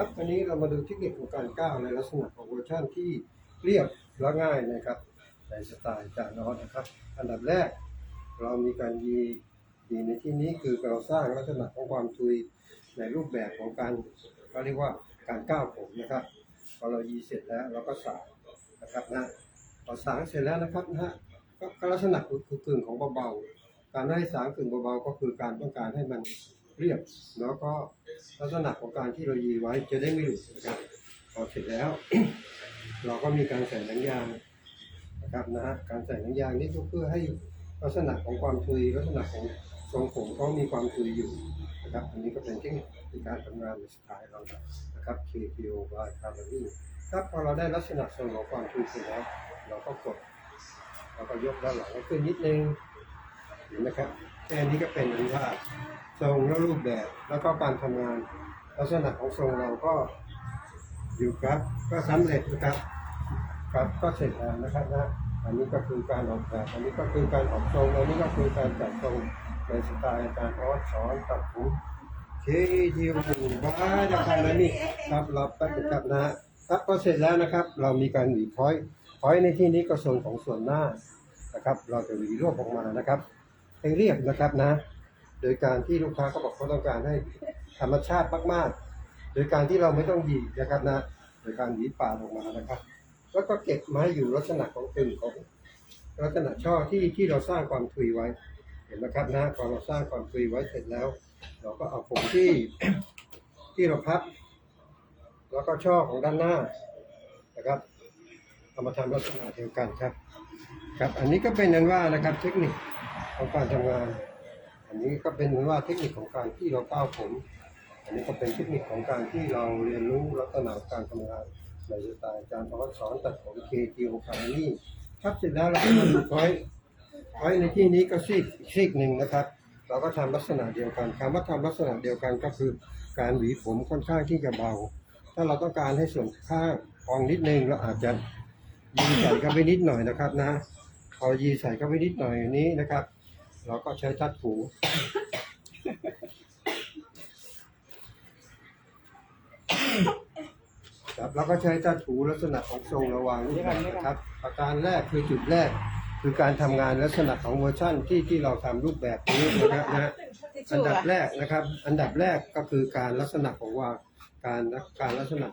ครับวันนี้เรามาดูเทคนิคของการก้าวในลักษณะของเวอร์ชันที่เรียบและง่ายนะครับในสไตล์จานอสนะครับ อันดับแรก เรามีการยียีในที่นี้คือเราสร้างลักษณะของความทุยในรูปแบบของการเขาเรียกว่าการก้าวผมนะครับพอเรายีเสร็จแล้วเราก็สางนะครับนะพอสางเสร็จแล้วนะครับนะฮะก็ลักษณะคือกึ่งของเบาๆการให้สางกึ่งเบาๆก็คือการต้องการให้มัน เรียบ แล้วก็ลักษณะของการที่เรายีไว้จะได้ไม่หลุดนะครับพอเสร็จแล้ว เราก็มีการใส่หนังยางนะครับนะฮะการใส่หนังยางนี่ก็เพื่อให้ลักษณะของความทุยลักษณะของทรงผมเขามีความทุยอยู่นะครับอันนี้ก็เป็นเทคนิคในการทำงานในสไตล์เรานะครับ KPO by c a r b o n y ครับพอเราได้ลักษณะทรงของความทุยเสร็จแล้ว เราก็กดเราก็ยกด้านหลังขึ้นนิดนึงเห็นไหมครับ แค่นี้ก็เป็นอนว่าทรงและรูปแบบ แล้วก็การทำงาน ลักษณะของทรงเราก็อยู่ครับ ก็สำเร็จนะครับ ครับก็เสร็จแล้วนะครับนะอันนี้ก็คือการออกแบบอันนี้ก็คือการออกทรงอันนี้ก็คือการจัดทรงในสไตล์อารออสสอนตัดผมเชทีวบ้าจะใครแล้วนี่ครับเราแป๊บนึงครับนะครับก็เสร็จแล้วนะครับ เรามีการหวีพอยต์พอยในที่นี้ก็ส่วนของส่วนหน้านะครับ เราจะหวีรวบออกมานะครับ ให้เรียบนะครับนะ โดยการที่ลูกค้าเขาบอกเขาต้องการให้ธรรมชาติมากๆ โดยการที่เราไม่ต้องหยีนะครับนะ โดยการหวีปาดออกมานะครับ แล้วก็เก็บไม้อยู่ลักษณะของกึ่งของลักษณะช่อที่ที่เราสร้างความทุยไว้ เห็นไหมครับนะพอเราสร้างความทุยไว้เสร็จแล้ว เราก็เอาผมที่ที่เราพับ แล้วก็ช่อของด้านหน้านะครับเอามาทำลักษณะเดียวกันครับ ครับ อันนี้ก็เป็นนั้นว่านะครับเทคนิค ของการทำงาน อันนี้ก็เป็นนั้นว่าเทคนิคของการที่เราก้าวผม อันนี้ก็เป็นเทคนิคของการที่เราเรียนรู้ลักษณะการทำงานในสไตล์อาจารย์พอสอนตัดผมเคทีโอคานี่ครับเสร็จแล้วเราก็มาดูพอยต์พอยในที่นี้ก็ซีกซีกหนึ่งนะครับ เราก็ทำลักษณะเดียวกันคำว่าทำลักษณะเดียวกันก็คือการหวีผมค่อนข้างที่จะเบา ถ้าเราต้องการให้ส่วนข้างพองนิดนึงเราอาจจะยีใส่เข้าไปนิดหน่อยนะครับนะพอยีใส่เข้าไปนิดหน่อยอย่างนี้นะครับ เราก็ใช้ทัดผูครับแล้วก็ใช้ตาถูลักษณะของทรงระวางรูปแบบนะครับ ประการแรกคือจุดแรก คือการทำงานลักษณะของเวอร์ชั่นที่ที่เราทำรูปแบบนี้นะครับนะอันดับแรกนะครับ อันดับแรกก็คือการลักษณะของว่าการการลักษณะ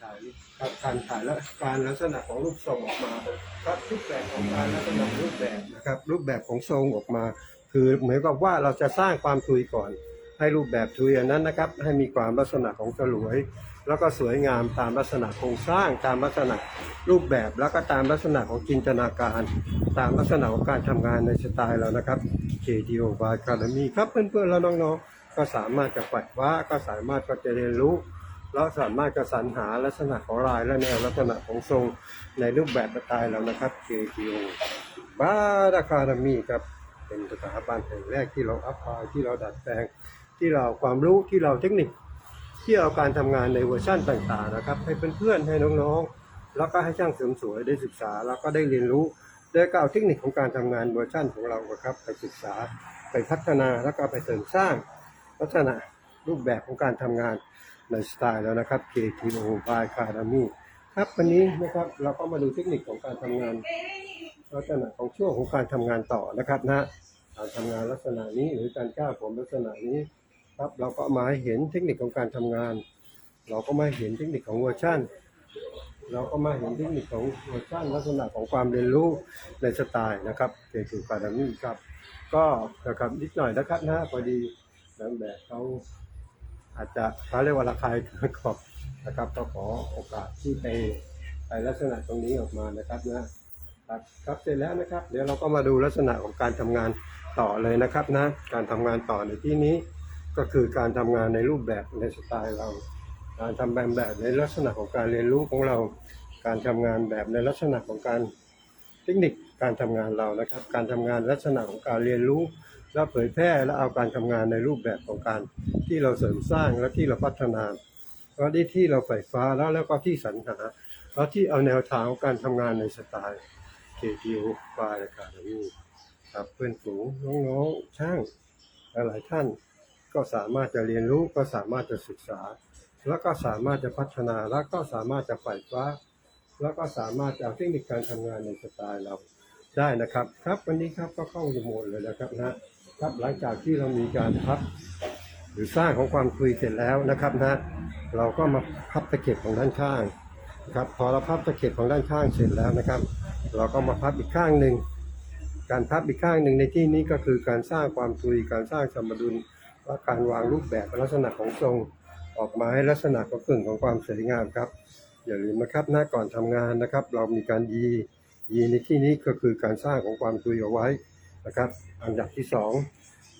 ถ่ายครับการถ่ายและการลักษณะของรูปทรงออกมาครับรูปแบบของการลักษณะรูปแบบนะครับรูปแบบของทรงออกมา คือเหมือนกับว่าเราจะสร้างความทุยก่อน ให้รูปแบบทุยอันนั้นนะครับ ให้มีความลักษณะของสลวย แล้วก็สวยงามตามลักษณะโครงสร้างตามลักษณะรูปแบบแล้วก็ตามลักษณะของจินตนาการ ตามลักษณะของการทำงานในสไตล์เรานะครับ KTO by Academy ครับเพื่อนๆแล้วน้องๆก็สามารถจะปัดว่าก็สามารถก็จะเรียนรู้ แล้วสามารถจะสรรหาลักษณะของลายและแนวลักษณะของทรงในรูปแบบสไตล์เรานะครับ KTO by Academy ครับเป็นสถาบันแห่งแรกที่เราอัพพลาที่เราดัดแปลง ที่เราความรู้ที่เราเทคนิค ที่เอาการทำงานในเวอร์ชั่นต่างๆนะครับ ให้เพื่อนๆให้น้องๆ แล้วก็ให้ช่างเสริมสวยได้ศึกษา แล้วก็ได้เรียนรู้ได้ก็เอาเทคนิคของการทำงานเวอร์ชั่นของเราครับ ไปศึกษาไปพัฒนาแล้วก็ไปเสริมสร้าง ลักษณะรูปแบบของการทำงาน ในสไตล์แล้วนะครับ KTO by Academy ครับวันนี้นะครับเราก็มาดูเทคนิคของการทำงานลักษณะของช่วงของการทำงานต่อนะครับนะการทำงานลักษณะนี้หรือการก้าวผมลักษณะนี้ครับเราก็มาเห็นเทคนิคของการทำงาน เราก็มาเห็นเทคนิคของเวอร์ชันเราก็มาเห็นเทคนิคของเวอร์ชันลักษณะของความเรียนรู้ในสไตล์นะครับเกี่ยวกับการนี้ครับ ก็นะครับนิดหน่อยนะครับนะพอดีนางแบบเขา อาจจะเขาเรียกว่าระคายขอบนะครับก็ขอโอกาสที่ไปไปลักษณะตรงนี้ออกมานะครับนะครับครับเสร็จแล้วนะครับ เดี๋ยวเราก็มาดูลักษณะของการทำงานต่อเลยนะครับนะการทำงานต่อในที่นี้ก็คือการทำงานในรูปแบบในสไตล์เรา การทำแบบแบบในลักษณะของการเรียนรู้ของเรา การทำงานแบบในลักษณะของการเทคนิคการทำงานเรานะครับ การทำงานลักษณะของการเรียนรู้ และเผยแพร่และเอาการทำงานในรูปแบบของการที่เราเสริมสร้างและที่เราพัฒนาแล้วที่ที่เราใฝ่ฟ้าแล้วแล้วก็ที่สรรหาแล้วที่เอาแนวทางการทำงานในสไตล์ KTO บายอากาศนี้ครับเพื่อนฝูงน้องๆช่างหลายๆท่านก็สามารถจะเรียนรู้ก็สามารถจะศึกษา แล้วก็สามารถจะพัฒนาแล้วก็สามารถจะไฝ่คว้า แล้วก็สามารถจะเอาเทคนิคการทำงานในสไตล์เราได้นะครับ ครับวันนี้ครับก็เข้าอยู่หมดเลยนะครับนะ ครับหลังจากที่เรามีการพับหรือสร้างของความคุยเสร็จแล้วนะครับนะเราก็มาพับตะเข็บของด้านข้างครับพอเราพับตะเข็บของด้านข้างเสร็จแล้วนะครับ เราก็มาพับอีกข้างหนึ่งการพับอีกข้างหนึ่งในที่นี้ก็คือการสร้างความคุยการสร้างสมดุลและการวางรูปแบบลักษณะของทรงออกมาให้ลักษณะของกึ่งของความสวยงามครับอย่าลืมนะครับหน้าก่อนทำงานนะครับ เรามีการยียีในที่นี้ก็คือการสร้างของความคุยเอาไว้ นะครับ อันดับที่สอง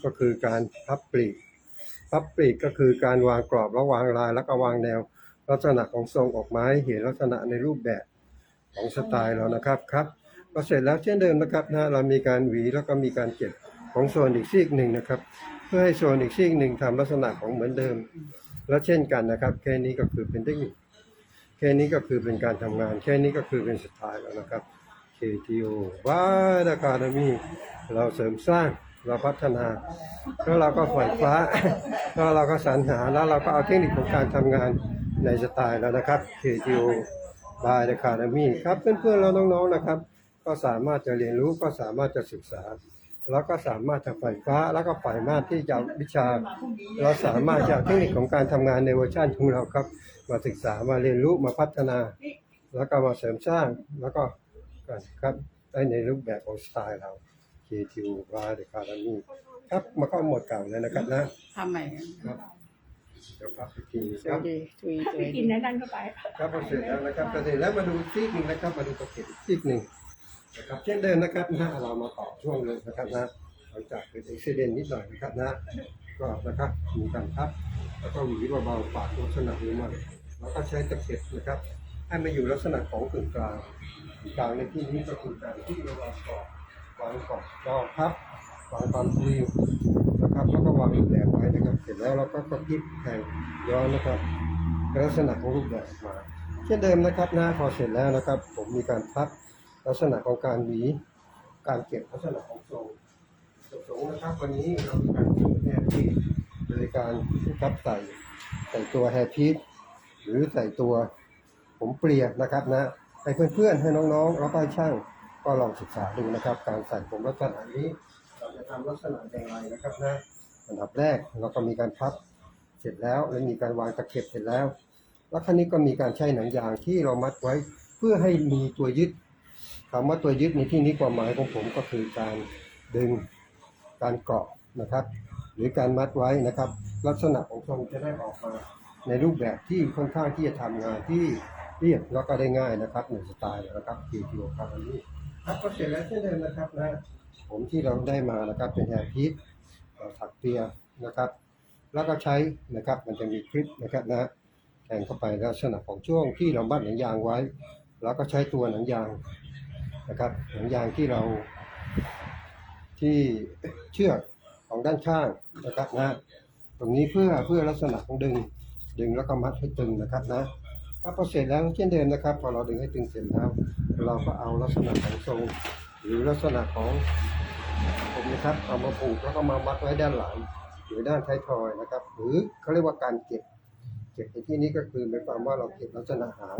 ก็คือการพับปลีกพับปลีกก็คือการวางกรอบและวางลายแล้วก็วางแนว ลักษณะของทรงออกไม้เห็นลักษณะในรูปแบบของสไตล์เรานะครับครับพอเสร็จแล้วเช่นเดิมนะครับนะเรามีการหวีแล้วก็มีการเก็บของโซนอีกซีกหนึ่งนะครับ เพื่อให้โซนอีกซีกหนึ่งทำลักษณะของเหมือนเดิม และเช่นกันนะครับ แค่นี้ก็คือเป็นเทคนิคแค่นี้ก็คือเป็นการทำงาน แค่นี้ก็คือเป็นสไตล์แล้วนะครับ KTO ว้าดาคาดมีเราเสริมสร้างเราพัฒนา แล้วเราก็ฝ่ายฟ้า แล้วเราก็สรรหาแล้วเราก็เอาเทคนิคของการทำงานในสไตล์แล้วนะครับ KTO by the Academy ครับเพื่อนๆเราน้องๆนะครับ ก็สามารถจะเรียนรู้ก็สามารถจะศึกษา แล้วก็สามารถจะฝ่ายฟ้า แล้วก็ฝ่ายมากที่จะวิชา เราสามารถจะเทคนิคของการทำงานในเวอร์ชันของเราครับ มาศึกษามาเรียนรู้มาพัฒนา แล้วก็มาเสริมสร้างแล้วก็ ครับได้ในรูปแบบของสไตล์เรา KTO by the Academy ครับมาเข้าหมวดเก่าเลยนะครับนะทำใหม่ครับเดี๋ยวครับอีกทีสควัรัสบดีทุยสวยกิดีนนั้นนั่นเข้าไป ครับพอเสร็จแล้วนะครับพอเสร็จแล้วมาดูซีกหนึ่งนะครับ มาดูตะเข็บอีกซีกหนึ่งนะครับเช่นเดิมนะครับนะเรามาต่อช่วงเลยนะครับนะหลังจากเกิดอุบิเหตุนิดหน่อยนะครับนะก็นะครับมีการพับ แล้วก็หวีเบาๆปาดลักษณะนี้มาแล้วก็ใช้ตะเข็บนะครับ ให้มาอยู่ลักษณะของกึ่งกลางกลางในที่นี้ก็คือการที่เราวางกรอบวางกรอบรองพับวางความคุยนะครับแล้วก็วางรูปแบบไว้นะครับ เสร็จแล้วเราก็กระพริบแทงย้อนนะครับลักษณะของรูปแบบมาเช่นเดิมนะครับหนะพอเสร็จแล้วนะครับ ผมมีการพับลักษณะของการหวีการเก็บลักษณะของทรงทรงนะครับ วันนี้เรามีการเก็บแฮร์พีโดยการครับใส่ใส่ตัวแฮร์พีหรือใส่ตัว ผมเปลี่ยนะครับนะให้เพื่อนๆให้น้องๆแล้วก็ช่างก็ลองศึกษาดูนะครับ การใส่ผมลักษณะนี้เราจะทำลักษณะอย่างไรนะครับนะอันดับแรกเราก็มีการพับเสร็จแล้วและมีการวางตะเข็บเสร็จแล้ว แล้วครั้นี้ก็มีการใช้หนังยางที่เรามัดไว้เพื่อให้มีตัวยึดคำว่าตัวยึดในที่นี้ความหมายของผมก็คือการดึงการเกาะนะครับ หรือการมัดไว้นะครับ ลักษณะของทรงจะได้ออกมาในรูปแบบที่ค่อนข้างที่จะทำงานที่ เรียบแล้วก็ได้ง่ายนะครับหนึ่งสไตล์นะครับทีทีโอครับอันนี้ครับก็เสร็จแล้วเช่นเดิมนะครับนะผมที่เราได้มานะครับเป็นแฮร์พีทถักเปียนะครับ แล้วก็ใช้นะครับมันจะมีคลิปนะครับนะแทงเข้าไปลักษณะของช่วงที่เรามัดหนังยางไว้ แล้วก็ใช้ตัวหนังยางนะครับหนังยางที่เราที่เชือกของด้านข้างนะครับนะตรงนี้เพื่อเพื่อลักษณะของดึง ดึงแล้วก็มัดให้ตึงนะครับนะ ถ้าพอเสร็จแล้วเช่นเดิมนะครับ พอเราดึงให้ตึงเสร็จแล้ว เราก็เอาลักษณะของทรง หรือลักษณะของผมนะครับเอามาผูกแล้วก็มามัดไว้ด้านหลังหรือด้านท้ายทอยนะครับ หรือเขาเรียกว่าการเก็บ เก็บในที่นี้ก็คือหมายความว่าเราเก็บลักษณะหาง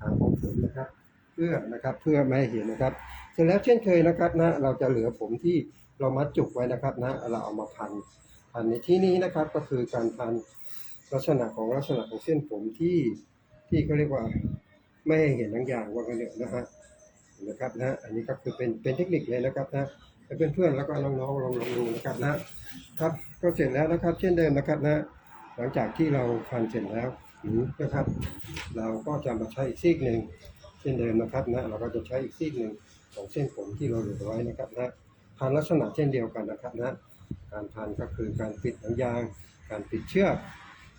หางของผมนะครับ เพื่อนะครับเพื่อไม่ให้เห็นนะครับ เสร็จแล้วเช่นเคยนะครับนะเราจะเหลือผมที่เรามัดจุกไว้นะครับนะเราเอามาพันพันในที่นี้นะครับก็คือการพันลักษณะของลักษณะของเส้นผมที่ ที่เขาเรียกว่าไม่ให้เห็นทั้งอย่างว่ากันเถอะนะฮะนะครับนะอันนี้ก็คือเป็นเป็นเทคนิคเลยนะครับนะให้เพื่อนๆแล้วก็น้องๆลองลองดูนะครับนะครับก็เสร็จแล้วนะครับ เช่นเดิมนะครับนะ หลังจากที่เราพันเสร็จแล้วนะครับ เราก็จะมาใช้อีกซีกหนึ่งเช่นเดิมนะครับนะเราก็จะใช้อีกซีกหนึ่งของเส้นผมที่เราเหลือไว้นะครับนะพันลักษณะเช่นเดียวกันนะครับนะการพันก็คือการปิดหนังยาง การปิดเชือก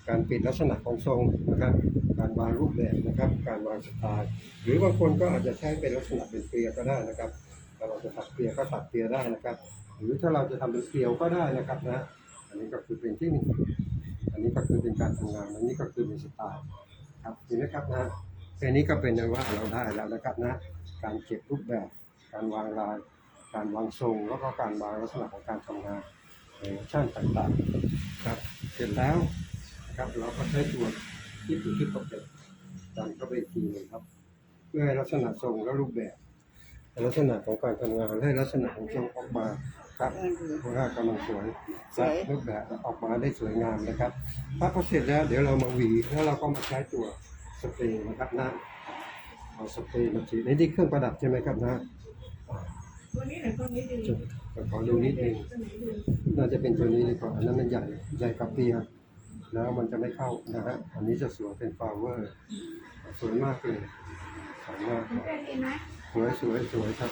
การปิดลักษณะของทรงนะครับ การวางรูปแบบนะครับ การวางสไตล์หรือบางคนก็อาจจะใช้เป็นลักษณะเป็นเปียก็ได้นะครับถ้าเราจะตัดเปียก็ตัดเปียได้นะครับ หรือถ้าเราจะทำเป็นเกลียวก็ได้นะครับนะอันนี้ก็คือเป็นที่หนึ่งอันนี้ก็คือเป็นการทำงานอันนี้ก็คือเป็นสไตล์ครับเห็นไหมครับนะแค่นี้ก็เป็นว่าเราได้แล้วนะครับนะการเก็บรูปแบบ การวางลาย การวางทรง แล้วก็การวางลักษณะของการทำงานในชั่นต่างๆครับเสร็จแล้ว นะครับ เราก็ใช้ตัวที่อยู่ที่ประเด็ดันเข้าไปอีกทีหนึงครับ เพื่อให้ลักษณะทรงและรูปแบบลักษณะของการทำงานและลักษณะของทรงออกมาครับเพราะว่ากำลังสวยสวยรูปแบบออกมาได้สวยงามนะครับถ้าพอเสร็จแล้วเดี๋ยวเรามาหวีแล้วเราก็มาใช้ตัวสเปรย์นะครับนะเอาสเปรย์มาฉีดในนี่เครื่องประดับใช่ไหมครับนะตัวนี้หรือตัวนี้ดีจุดขอดูนิดนึงตัวไหนดีน่าจะเป็นตัวนี้ดีกว่าอันนั้นมันใหญ่ใหญ่กับเปีย แล้วมันจะไม่เข้านะฮะอันนี้จะสวยเป็นฟลาวเวอร์สวยมากเลยสวยมากสวยสวยสวยครับ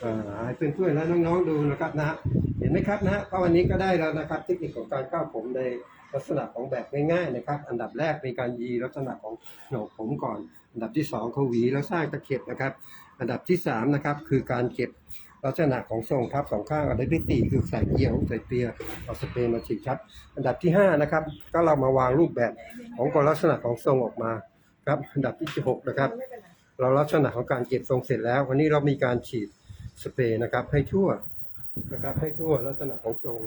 เอ่อให้เพื่อนๆและน้องๆดูนะครับนะฮะเห็นไหมครับนะฮะก็วันนี้ก็ได้แล้วนะครับเทคนิคของการก้าวผมในลักษณะของแบบง่ายๆนะครับ อันดับแรกมีการยีลักษณะของโหนกผมก่อน อันดับที่สองเขาหวีแล้วสร้างตะเข็บนะครับ อันดับที่สามนะครับคือการเก็บ ลักษณะของทรงพับสองข้างอันดับที่สี่คือใส่เกลียวใส่เปียเอาสเปรย์มาฉีดชัดอันดับที่ห้านะครับ ก็เรามาวางรูปแบบของกลักษณะของทรงออกมาครับ อันดับที่หกนะครับ เราลักษณะของการเก็บทรงเสร็จแล้ว วันนี้เรามีการฉีดสเปรย์นะครับ ให้ทั่วนะครับ ให้ทั่วลักษณะของทรง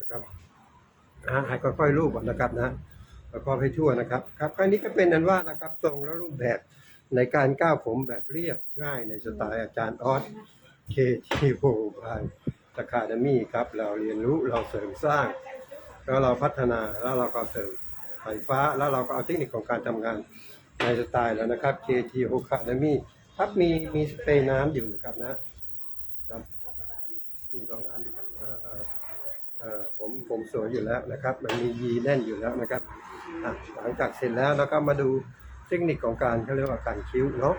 นะครับอ่าให้ค่อยๆรูปอนนะครับนะแล้วก็ให้ทั่วนะครับครับครั้งนี้ก็เป็นอันว่านะครับทรงและรูปแบบในการก้าวผมแบบเรียบง่ายในสไตล์อาจารย์ออส เคทีโบายสคาเดมี่ครับ เราเรียนรู้เราเสริมสร้าง แล้วเราพัฒนาแล้วเราก็เสริมไฟฟ้า แล้วเราก็เอาเทคนิคของการทำงานในสไตล์แล้วนะครับ KT o k a d e m y ครับมีมีสเปรย์น้ำอยู่นะครับนะครับมีสองอันนะครับผมผมสวยอยู่แล้วนะครับ มันมียีแน่นอยู่แล้วนะครับหลังจากเสร็จแล้วเราก็มาดูเทคนิคของการเขาเรียกว่าการคิ้วเนาะ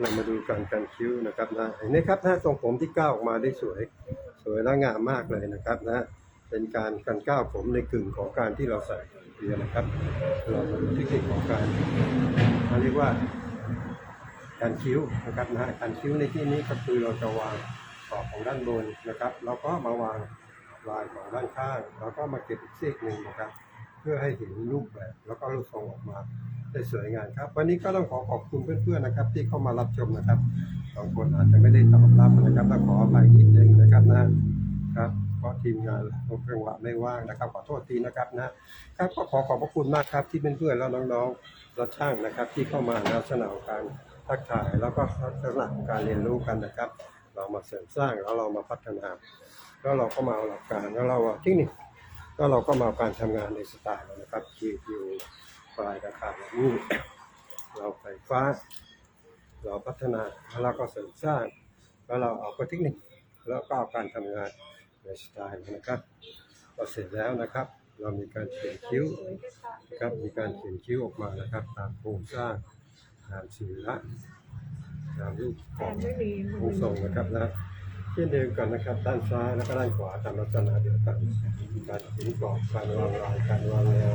เรามาดูการการคิ้วนะครับนะเห็นไหมครับหน้าทรงผมที่ก้าวออกมาได้สวย สวยและงามมากเลยนะครับนะเป็นการการก้าวผมในกึ่งของการที่เราใส่เรียนนะครับ เรามาดูเทคนิคของการเขาเรียกว่า การคิ้วนะครับนะการคิ้วในที่นี้ก็คือเราจะวางขอบของด้านบนนะครับเราก็มาวางลายของด้านข้าง แล้วก็มาเก็บอีกซีกหนึ่งนะครับ เพื่อให้เห็นรูปแบบแล้วก็รูปทรงออกมา ได้สวยงามครับ วันนี้ก็ต้องขอขอบคุณเพื่อนๆนะครับ ที่เข้ามารับชมนะครับบางคนอาจจะไม่ได้ตอบรับนะครับต้องขออภัยนิดนึงนะครับนะครับเพราะทีมงานเราจังหวะไม่ว่างนะครับขอโทษทีนะครับนะครับก็ขอขอบพระคุณมากครับที่เพื่อนๆแล้วน้องๆและช่างนะครับ ที่เข้ามาในลักษณะของการทักทายแล้วก็ลักษณะการเรียนรู้กันนะครับ เรามาเสริมสร้างแล้วเรามาพัฒนา แล้วเราก็มาเอาหลักการแล้วเราเอาเทคนิคแล้วเราก็มาการทำงานในสไตล์นะครับ QQ ปลายราคาแบบนี้เราไฟฟ้า เราพัฒนาแล้วเราก็เสริมสร้าง แล้วเราเอาเทคนิคแล้วก็เอาการทำงานในสไตล์นะครับพอเสร็จแล้วนะครับ เรามีการเขียนคิ้วนะครับมีการเขียนคิ้วออกมานะครับ ตามโครงสร้างตามสีละตามรูปแฟนไม่มีมันผู้ส่งนะครับนะเช่นเดียวกันนะครับ ด้านซ้ายแล้วก็ด้านขวาตามลักษณะเดียวกันการเขียนกรอบการวางลายการวางแนว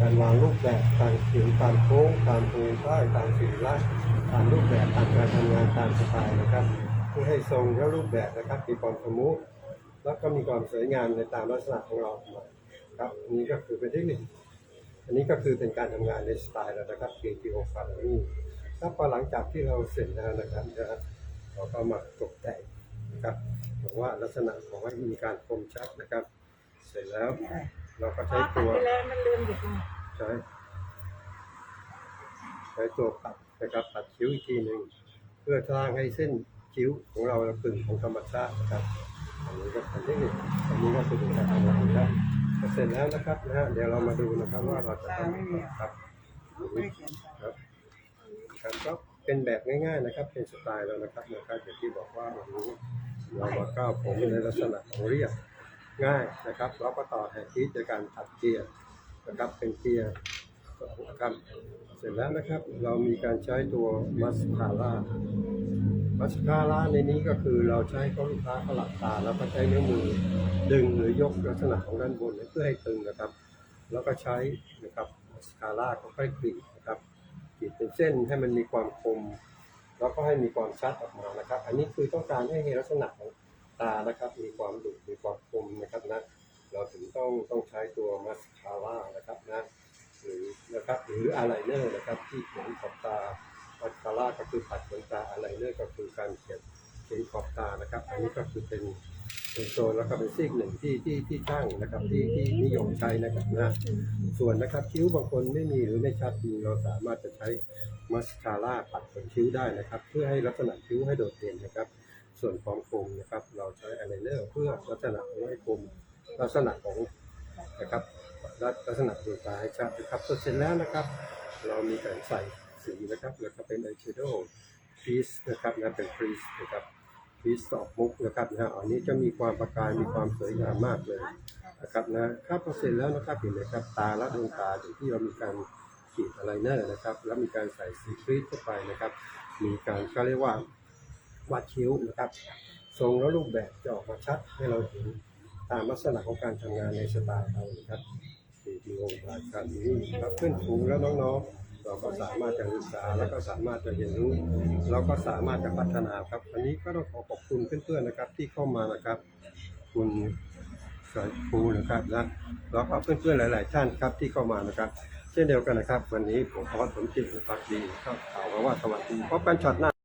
การวางรูปแบบการเขียนตามโค้งตามภูมิภาคตามสีลักษณ์ตามรูปแบบตามการทำงานตามสไตล์นะครับ เพื่อให้ทรงและรูปแบบนะครับมีความสมูทแล้วก็มีความสวยงามในตามลักษณะของเราครับอันนี้ก็คือเป็นเทคนิคอันนี้ก็คือเป็นการทำงานในสไตล์แล้วนะครับ KTO ฟาร์มี่ถ้าพอหลังจากที่เราเสร็จแล้วนะครับนะเราก็มาตกแต่งนะครับบอกว่าลักษณะของให้มีการคมชัดนะครับ เสร็จแล้ว เราก็พอใช้ตัดตัวไปแล้วมันลืมหยิบมาใช้ใช้ตัวปัดนะครับปัดคิ้วอีกทีหนึ่งเพื่อสร้างให้เส้นคิ้วของเรากึ่งของธรรมชาตินะครับอันนี้ก็เป็นเทคนิคอันนี้ก็คือการทำงานนะครับพอเสร็จแล้วนะครับนะฮะเดี๋ยวเรามาดูนะครับว่าเราจะทำอะไรครับครับครับก็เป็นแบบง่ายๆนะครับ เป็นสไตล์แล้วนะครับนะครับอย่างที่บอกว่าวันนี้เรามาก้าวผมในลักษณะของเรียบ ง่ายนะครับเราก็ต่อแฮนด์ทีจากการตัดเกียร์นะครับเป็นเกียร์สองนะครับเสร็จแล้วนะครับเรามีการใช้ตัวมัสคาร่ามัสคาร่าในนี้ก็คือเราใช้เขาลูกค้าเขาหลับตาแล้วก็ใช้นิ้วมือดึงหรือยกลักษณะของด้านบนเพื่อให้ตึงนะครับ แล้วก็ใช้นะครับมัสคาร่าค่อยๆกรีดนะครับกรีดเป็นเส้นให้มันมีความคม แล้วก็ให้มีความชัดออกมานะครับ อันนี้คือต้องการให้เห็นลักษณะของ ตานะครับมีความดุมีความคมนะครับนะเราถึงต้องต้องใช้ตัวมัสคาร่านะครับนะหรือนะครับหรืออะไรเนอร์นะครับที่เขียนขอบตามัสคาร่าก็คือปัดขนตาอะไรเนอร์ก็คือการเขียนเขียนขอบตานะครับ อันนี้ก็คือเป็นเป็นโซนแล้วก็เป็นซีกหนึ่งที่ที่ที่ช่างนะครับที่ที่นิยมใช้นะครับนะส่วนนะครับคิ้วบางคนไม่มีหรือไม่ชัดดีเราสามารถจะใช้มัสคาร่าปัดบนคิ้วได้นะครับ เพื่อให้ลักษณะคิ้วให้โดดเด่นนะครับ ส่วนของคมนะครับ เราใช้อายไลเนอร์เพื่อลักษณะของให้คมลักษณะของนะครับลักษณะดวงตาให้ชัดนะครับเสร็จแล้วนะครับ เรามีการใส่สีนะครับแล้วก็เป็นไอแชโดว์พีซนะครับนะเป็นพีซนะครับพีซดอกมุกนะครับนะอันนี้จะมีความประกายมีความสวยงามมากเลยนะครับนะครับพอเสร็จแล้วนะครับเห็นไหมครับตาและดวงตาอย่างที่เรามีการขีดอะไรเนอร์นะครับ แล้วมีการใส่สีครีสเข้าไปนะครับ มีการเขาเรียกว่า วาดคิ้วนะครับทรงและรูปแบบจะออกมาชัดให้เราเห็นตามลักษณะของการทำงานในสไตล์เรานะครับมีมีองการการนี้ครับเพื่อนฝูงแล้วน้องๆ เราก็สามารถจะศึกษาแล้วก็สามารถจะเรียนรู้ เราก็สามารถจะพัฒนาครับอันนี้ก็ต้องขอขอบคุณเพื่อนๆนะครับ ที่เข้ามานะครับ คุณสายครูนะครับนะแล้วก็เพื่อนๆหลาย ๆ ท่านครับที่เข้ามานะครับ เช่นเดียวกันนะครับ วันนี้ผมพอสมจิตพักดีก็กล่าวมาว่าสวัสดีพบกันช็อตหน้า